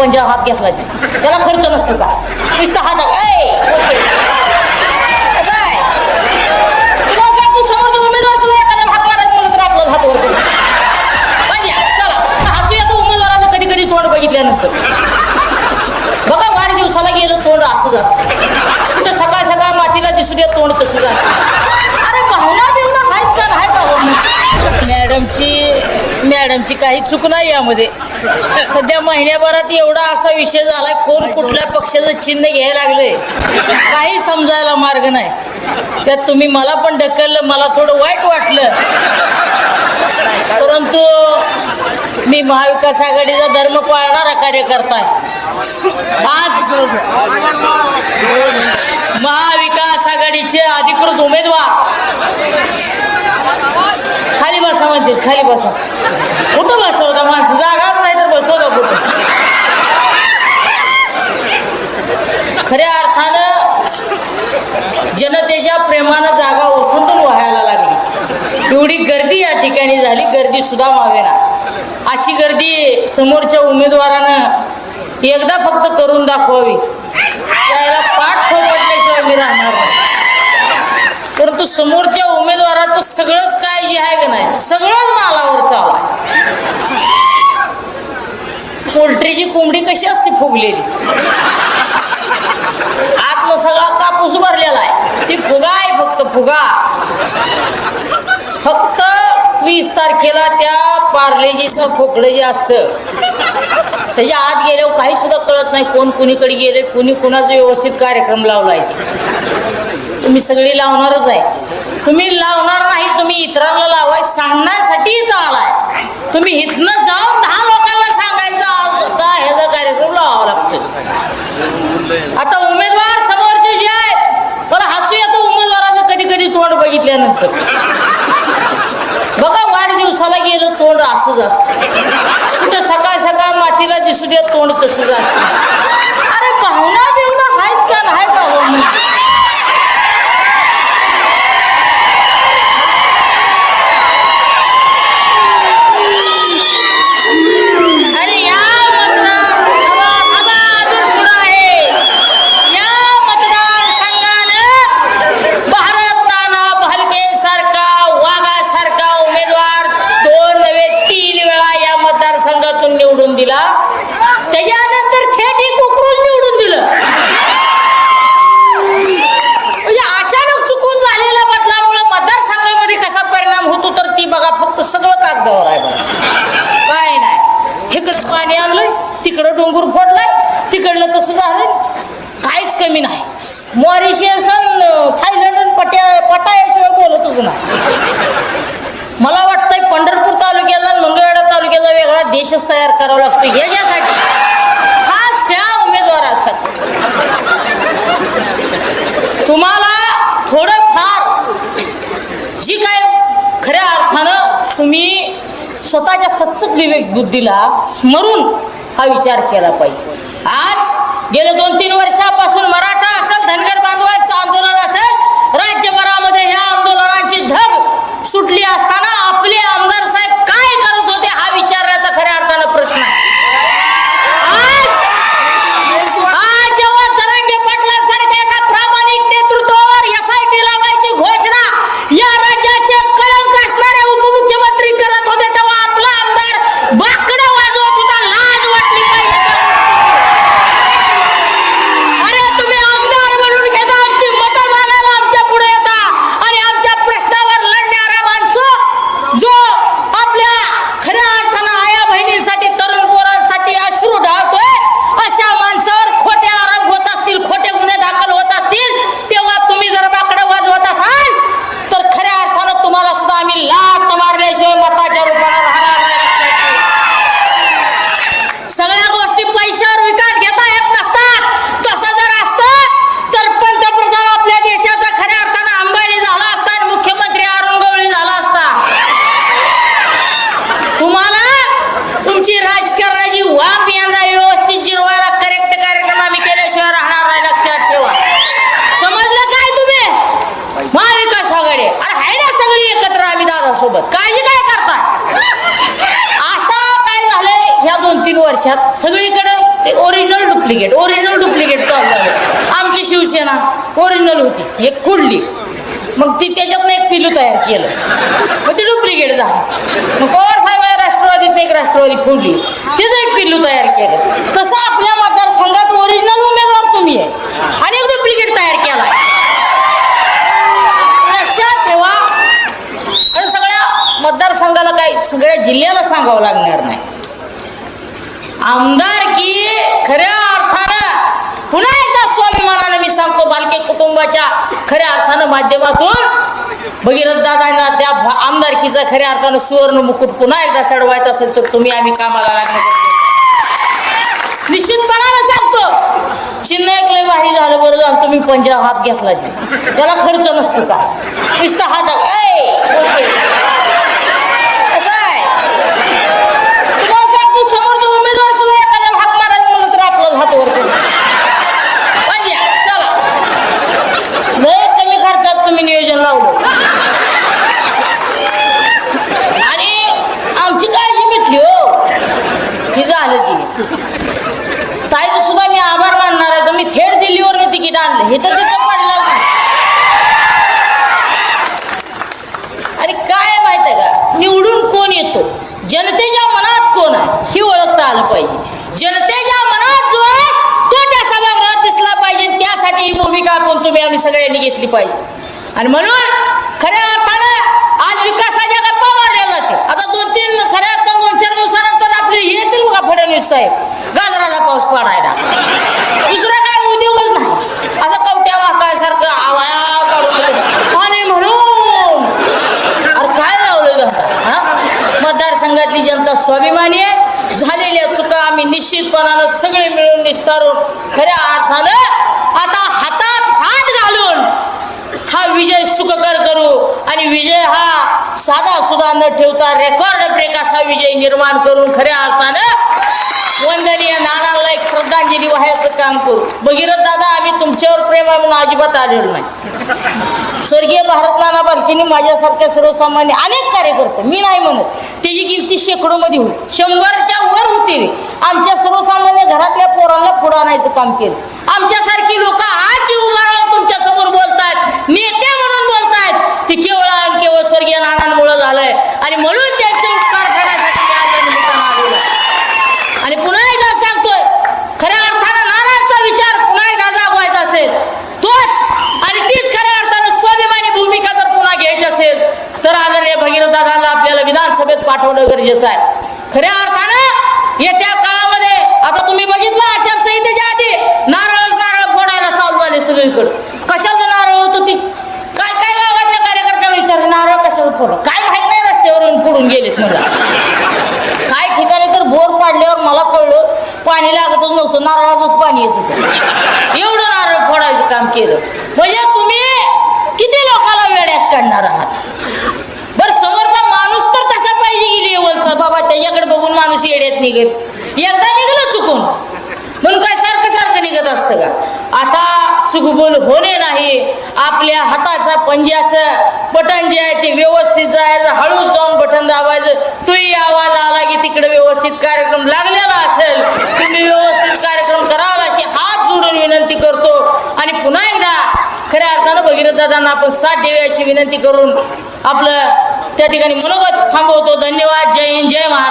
पंजा हात घेतला त्याला खर्च नसतो का? नुसता हात बघितल्यानंतर. बघा वाढदिवसाला गेलो तोंड असंच असतं. कुठं सकाळ सकाळ मातीला दिसून या तोंड तसंच असतं. मॅडमची काही चूक नाही यामध्ये. सध्या महिन्याभरात एवढा असा विषय झाला कोण कुठल्या पक्षाचं चिन्ह घ्यायला लागले काही समजायला मार्ग नाही. त्यात तुम्ही मला पण ढकललं मला थोडं वाईट वाटलं. परंतु मी महाविकास आघाडीचा धर्म पाळणारा कार्यकर्ता आहे. आज महाविकास आघाडीचे अधिकृत उमेदवार खाली बसा म्हणते खाली बसा. कुठं बसवता माणसं? जागाच नाही तर बसवता कुठं? खऱ्या अर्थानं जनतेच्या प्रेमानं जागा ओसंडून व्हायला लागली. एवढी गर्दी या ठिकाणी झाली गर्दी सुद्धा व्हावेना. अशी गर्दी समोरच्या उमेदवारानं एकदा फक्त करून दाखवावी. त्याला पाठ थोपटल्याशिवाय मी राहणार नाही. परंतु समोरच्या उमेदवाराचं सगळंच काय आहे का नाही? सगळंच मालावर चालू आहे. पोल्ट्रीची कोंबडी कशी असते फुगलेली? आतलं सगळा कापूस भरलेला आहे. ती फुगा आहे फक्त फुगा. फक्त वीस तारखेला त्या पार्लेजीचं फोकडं जे असतं त्याच्या आत गेल्यावर काही सुद्धा कळत नाही कोण कुणीकडे गेले कुणी कुणाचा व्यवस्थित कार्यक्रम लावला आहे तुम्ही सगळी लावणारच आहे. तुम्ही लावणार नाही तुम्ही इतरांना लावाय सांगण्यासाठी इथं आलाय. तुम्ही इथनं जाऊन दहा लोकांना सांगायचं का ह्याचा कार्यक्रम लावावा लागतो आता उमेदवार समोरचे जे आहेत मला हसू येतो उमेदवाराचं कधी कधी तोंड बघितल्यानंतर. बघा वाढदिवसाला गेलं तोंड असंच असतं. कुठं सकाळ सकाळ मातीला दिसू दे तोंड तसंच असतं अरे पाहुणा बिवणा आहेत का नाही का हो मग? अरे या मतदार थांबा, थांबा, अजून पुढं आहे या मतदारसंघानं भारत नाना भालके सारखा वाघासारखा उमेदवार दोन नव्हे तीन वेळा या मतदारसंघातून निवडून दिला त्याच्यानंतर थेट एक उकरूच निवडून दिलं म्हणजे अचानक चुकून झालेल्या बदलामुळे मतदारसंघामध्ये कसा परिणाम होतो तर ती बघा फक्त सगळं कागदावर आहे बघा काय नाही इकडं पाणी आणलंय तिकडं डोंगर फोडलाय तिकडलं तसं झालं काहीच कमी नाही मॉरिशियस थायलंड आणि पट्या पटायाशिवाय बोलतच नाही मला वाटतंय पंढरपूर तालुक्याचा आणि मंगळवेढा तालुक्याचा वेगळा देशच तयार करावा लागतो याच्यासाठी. खास ह्या उमेदवारासाठी. तुम्हाला थोडंफार जी काय खऱ्या अर्थानं तुम्ही स्वतःच्या सत्सक विवेक बुद्धीला स्मरून हा विचार केला पाहिजे. आज गेल्या दोन तीन वर्षापासून मराठा असेल धनगर बांधवांचं आंदोलन असेल राज्यभरामध्ये ह्या आंदोलनाची धग सुटली असताना सगळे. अरे आहे ना सगळी एकत्र आम्ही दादा सोबत काळजी काय करताय? आता काय झालंय? ह्या दोन तीन वर्षात सगळीकडे ते ओरिजिनल डुप्लिकेट ओरिजिनल डुप्लिकेट चालू आमची शिवसेना ओरिजिनल होती. एक कुडली मग ती त्याच्यातनं एक पिलू तयार केलं. मग ती डुप्लिकेट झाली मग पवार साहेब राष्ट्रवादीत एक राष्ट्रवादी फोडली तिचं एक पिल्लू तयार केलं तसं आपल्या मतदारसंघात ओरिजिनल उमेदवार तुम्ही आहे आणि एक डुप्लिकेट तयार केला लक्षात ठेवा आणि सगळ्या मतदारसंघाला काही सगळ्या करावं लागणार नाही. आमदार की खऱ्या अर्थानं पुन्हा एकदा स्वाभिमानाला मी सांगतो बालके कुटुंबाच्या खऱ्या अर्थानं माध्यमातून भगीरथ दादांना त्या आमदारकीचा खऱ्या अर्थानं सुवर्ण मुकुट पुन्हा एकदा चढवायचा असेल तर तुम्ही आम्ही कामाला लागणार निश्चितपणानं सांगतो चिन्ह एक भारी झालं बरं झालं तुम्ही पंजा हात घेतला त्याला खर्च नसतो का? नुसता हात ऐ, ओके. कसं आहे तुम्हाला सांगतो समोरचा उमेदवार सुद्धा एखाद्याला हात मारायला म्हणलं तर आपलं हात वर करू. पंजा चला लय कमी खर्चात तुम्ही नियोजन लावलं आणि आमची काळजी मिटली हो हे झालं ती ताईचं सुद्धा मी आभार मानणार आहे तर मी थेट दिल्लीवरनं तिकीट आणलं हे तर तिथं पडलं नाही आणि काय आहे माहीत आहे का निवडून कोण येतो जनतेच्या मनात कोण आहे ही ओळखता आलं पाहिजे जनतेच्या मनात जो आहे तो त्या सभागृहात दिसला पाहिजे त्यासाठी ही भूमिका आपण तुम्ही आम्ही सगळ्यांनी घेतली पाहिजे. आणि म्हणून खऱ्या अर्थानं आज विकासाच्या गप्पा मारल्या जाते आता दोन तीन खऱ्या अर्थानं दोन चार दिवसानंतर आपले हे येतील बघा फडणवीस साहेब. गाजराचा पाऊस पडायला. दुसरा काय उद्योगच नाही. असं कवट्या वाकायसारखं आवाया काढून आणि म्हणून. अरे काय लावलं जातं हा? मतदारसंघातली जनता स्वाभिमानी आहे. झालेल्या चुका आम्ही निश्चितपणानं सगळे मिळून निस्तारून खऱ्या अर्थानं आता हातात हात घालून हा विजय करू. आणि विजय हा साधा सुद्धा न ठेवता रेकॉर्ड ब्रेक असा विजय निर्माण करून खऱ्या अर्थानं वंदनीय नानाला एक श्रद्धांजली वाहायचं काम करू. भगीरथ दादा आम्ही तुमच्यावर प्रेम म्हणून अजिबात आलेलो नाही. स्वर्गीय भारत नाना बालकीने माझ्यासारख्या सर्वसामान्य अनेक कार्यकर्ते मी नाही म्हणत त्याची गिनती शेकडोमध्ये होईल. शंभरच्या वर होती रे आमच्या सर्वसामान्य घरातल्या पोरांना पुढं आणायचं काम केलं. आमच्यासारखी लोक नानांमुळे झालंय. आणि म्हणून त्यांचे उपकार मी आज निमित्तानं आणि पुन्हा एकदा सांगतोय खऱ्या अर्थानं नानांचा विचार पुन्हा एकदा जागवायचा असेल तोच आणि तीच खऱ्या अर्थानं स्वाभिमानी भूमिका जर पुन्हा घ्यायची असेल तर आदरणीय भगीरथ दादाला आपल्याला विधानसभेत पाठवणं गरजेचं आहे. खऱ्या अर्थानं येत्या काळामध्ये आता तुम्ही बघितलं आचारसंहितेच्या आधी नारळच नारळ फोडायला चालू झाले सगळीकडे. कशाचं नारळ होतं ती? काय काय गावातल्या कार्यकर्त्यांना विचारलं नारळ कशाचं फोड? काय माहीत गेलेत मला. काय ठिकाणी तर बोर पाडल्यावर मला कळलं पाणी लागतच नव्हतं नारळाचंच पाणी येत होतं. एवढं नारळ फोडायचं काम केलं. म्हणजे तुम्ही किती लोकांना वेड्यात काढणार आहात? बरं समोरचा माणूस तर तसा पाहिजे गेली लेवलचा. बाबा त्याच्याकडे बघून माणूस येड्यात निघेल. एकदा निघलं चुकून. म्हणून काय सारखं सारखं निघत असतं का? आता चुकबुल होणे नाही. आपल्या हाताचा पंज्याचं बटन जे आहे ते व्यवस्थित जायचं हळूच जाऊन तुही आवाज आला की तिकडे व्यवस्थित कार्यक्रम लागलेला असेल. तुम्ही व्यवस्थित कार्यक्रम करावा अशी हात जोडून विनंती करतो. आणि पुन्हा एकदा खऱ्या अर्थानं भगीरथ दादांना आपण साथ द्यावी अशी विनंती करून आपलं त्या ठिकाणी मनोगत थांबवतो. धन्यवाद. जय हिंद. जय महाराज